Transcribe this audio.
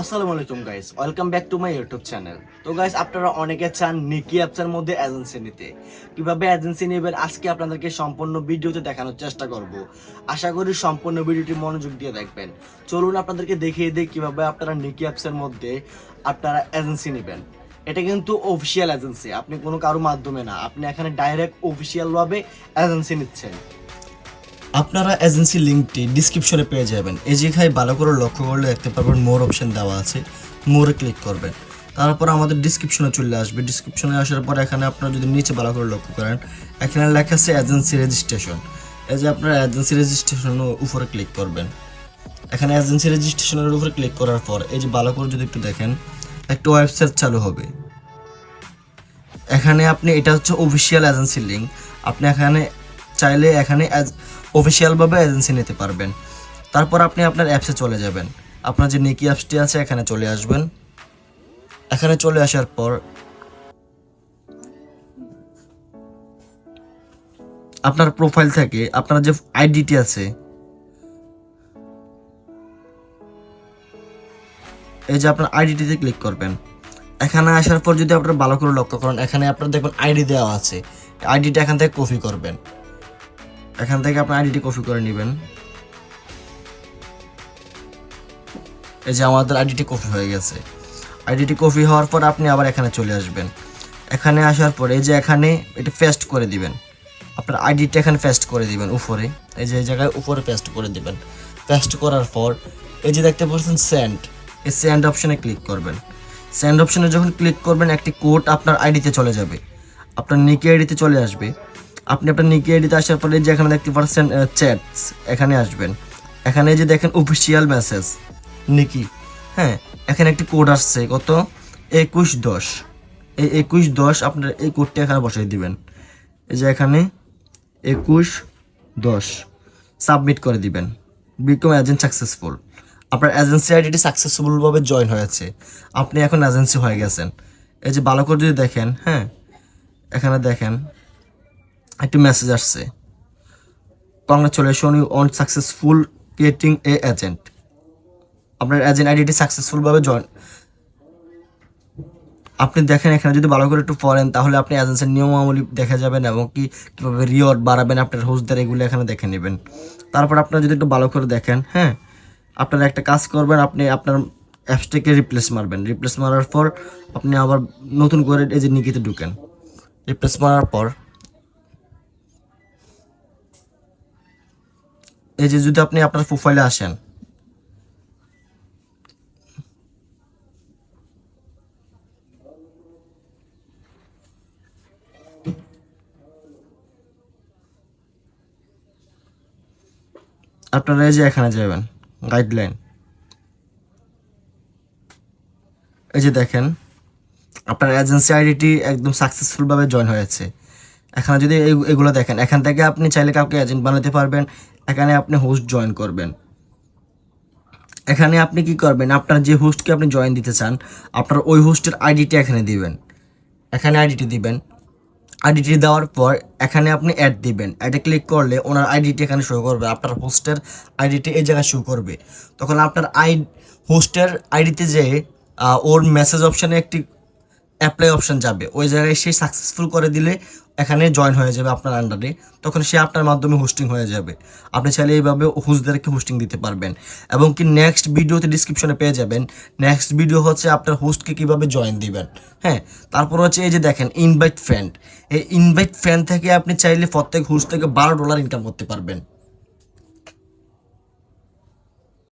আসসালামু আলাইকুম guys welcome back to my YouTube channel তো গাইস আপনারা অনেকে চান নিকি অ্যাপসের মধ্যে এজেন্সি নিতে। কীভাবে এজেন্সি নেবেন? আজকে আপনাদেরকে সম্পূর্ণ ভিডিওতে দেখানোর চেষ্টা করব। আশা করি সম্পূর্ণ ভিডিওটি মনোযোগ দিয়ে দেখবেন। চলুন আপনাদেরকে দেখিয়ে দিই কীভাবে আপনারা নিকি অ্যাপসের মধ্যে আপনারা এজেন্সি নেবেন। এটা কিন্তু অফিসিয়াল এজেন্সি আপনি কোনো কারও মাধ্যমে না। আপনি এখানে ডাইরেক্ট অফিসিয়াল ভাবে এজেন্সি নিচ্ছেন। আপনারা এজেন্সি লিঙ্কটি ডিসক্রিপশনে পেয়ে যাবেন। এই যেখানে ভালো করে লক্ষ্য করলে দেখতে পারবেন মোর অপশন দেওয়া আছে। মোরে ক্লিক করবেন। তারপর আমাদের ডিসক্রিপশনে চলে আসবে। ডিসক্রিপশনে আসার পর এখানে আপনারা যদি নিচে ভালো করে লক্ষ্য করেন, এখানে লেখা আছে এজেন্সি রেজিস্ট্রেশন এই যে আপনারা এজেন্সি রেজিস্ট্রেশনের উপরে ক্লিক করবেন। এখানে এজেন্সি রেজিস্ট্রেশনের উপরে ক্লিক করার পর এই যে ভালো করে যদি একটু দেখেন, একটা ওয়েবসাইট চালু হবে। এখানে আপনি, এটা হচ্ছে অফিসিয়াল এজেন্সি লিঙ্ক আপনি এখানে চাইলে এখানে অফিসিয়ালভাবে এজেন্সি নিতে পারবেন। তারপর আপনি আপনার অ্যাপসে চলে যাবেন। আপনার যে নিকি অ্যাপসটি আছে, এখানে চলে আসবেন। এখানে চলে আসার পর আপনার প্রোফাইল থেকে আপনার যে আইডিটি আছে, এই যে আপনার আইডিটিতে ক্লিক করবেন। এখানে আসার পর যদি আপনারা ভালো করে লক্ষ্য করেন, এখানে আপনার দেখবেন আইডি দেওয়া আছে। আইডিটা এখান থেকে কপি করবেন। এখান থেকে আপনার আইডিটি কপি করে নেবেন। এই যে আমাদের আইডিটি কপি হয়ে গেছে। আইডিটি কপি হওয়ার পর আপনি আবার এখানে চলে আসবেন। এখানে আসার পর এই যে এখানে এটা পেস্ট করে দিবেন। আপনার আইডিটা এখানে পেস্ট করে দিবেন উপরে। এই যে জায়গায় উপরে পেস্ট করে দিবেন। পেস্ট করার পর এই যে দেখতে পাচ্ছেন সেন্ড এই সেন্ড অপশনে ক্লিক করবেন। সেন্ড অপশনে যখন ক্লিক করবেন, একটি কোড আপনার আইডিতে চলে যাবে। আপনার নিকি আইডিতে চলে আসবে। আপনি আপনার নিকি আইডিতে আসার পরে যে এখানে দেখতে পাচ্ছেন চ্যাটস এখানে আসবেন। এখানে যে দেখেন অফিসিয়াল মেসেজ নিকি। হ্যাঁ এখানে একটি কোড আসছে, কত? একুশ দশ। এই একুশ দশ আপনার এই কোডটি এখানে বসাই দিবেন। এই যে এখানে একুশ দশ। সাবমিট করে দিবেন। বিকম এজেন্ট সাকসেসফুল আপনার এজেন্সি আইডিটি সাকসেসফুলভাবে জয়েন হয়েছে। আপনি এখন এজেন্সি হয়ে গেছেন। এই যে ভালো করে যদি দেখেন হ্যাঁ এখানে দেখেন একটি মেসেজ আসছে। Congratulation you on successful creating a agent আপনার এজেন্ট আইডিটি সাকসেসফুলভাবে জয়েন আপনি দেখেন এখানে যদি ভালো করে একটু পড়েন, তাহলে আপনি এজেন্সির নিয়মাবলী দেখা যাবেন এবং কি কীভাবে রিওয়ার্ড বাড়াবেন আপনার হোস্টদের এগুলো এখানে দেখে নেবেন। তারপর আপনারা যদি একটু ভালো করে দেখেন হ্যাঁ আপনারা একটা কাজ করবেন, আপনি আপনার অ্যাপসটাকে রিপ্লেস মারবেন। রিপ্লেস মারার পর আপনি আবার নতুন করে যে নিকিতে ঢুকেন। রিপ্লেস মারার পর এই যে যদি আপনি আপনার প্রোফাইলে আসেন। আপনারা এই যে এখানে যাবেন গাইডলাইন এই যে দেখেন, আপনার এজেন্সি আইডিটি একদম সাকসেসফুলভাবে জয়েন হয়েছে। এখানে যদি এগুলো দেখেন এখান থেকে আপনি চাইলে কাউকে এজেন্ট বানাতে পারবেন এখানে আপনি হোস্ট জয়েন করবেন। এখানে আপনি কি করবেন আপনার যে হোস্টকে আপনি জয়েন দিতে চান আপনার ওই হোস্টের আইডিটি এখানে দিবেন। এখানে আইডিটি দিবেন। আইডিটি দেওয়ার পর এখানে আপনি অ্যাড দিবেন। অ্যাডে ক্লিক করলে ওনার আইডিটি এখানে শো করবে আপনার হোস্টের আইডিটি এই জায়গায় শো করবে। তখন আপনার আই হোস্টের আইডিতে যে আহ, ওর মেসেজ অপশানে একটি অ্যাপ্লাই অপশন যাবে। ওই জায়গায় সে সাকসেসফুল করে দিলে এখানে জয়েন হয়ে যাবে আপনার আন্ডারে তখন সে আপনার মাধ্যমে হোস্টিং হয়ে যাবে। আপনি চাইলে এইভাবে হোস্টদেরকে হোস্টিং দিতে পারবেন। এবং কি নেক্সট ভিডিওতে ডিসক্রিপশনে পেয়ে যাবেন। নেক্সট ভিডিও হচ্ছে আপনার হোস্টকে কীভাবে জয়েন দিবেন। হ্যাঁ তারপর হচ্ছে এই যে দেখেন ইনভাইট ফ্রেন্ড এই ইনভাইট ফ্রেন্ড থেকে আপনি চাইলে প্রত্যেক হোস্ট থেকে বারো ডলার ইনকাম করতে পারবেন।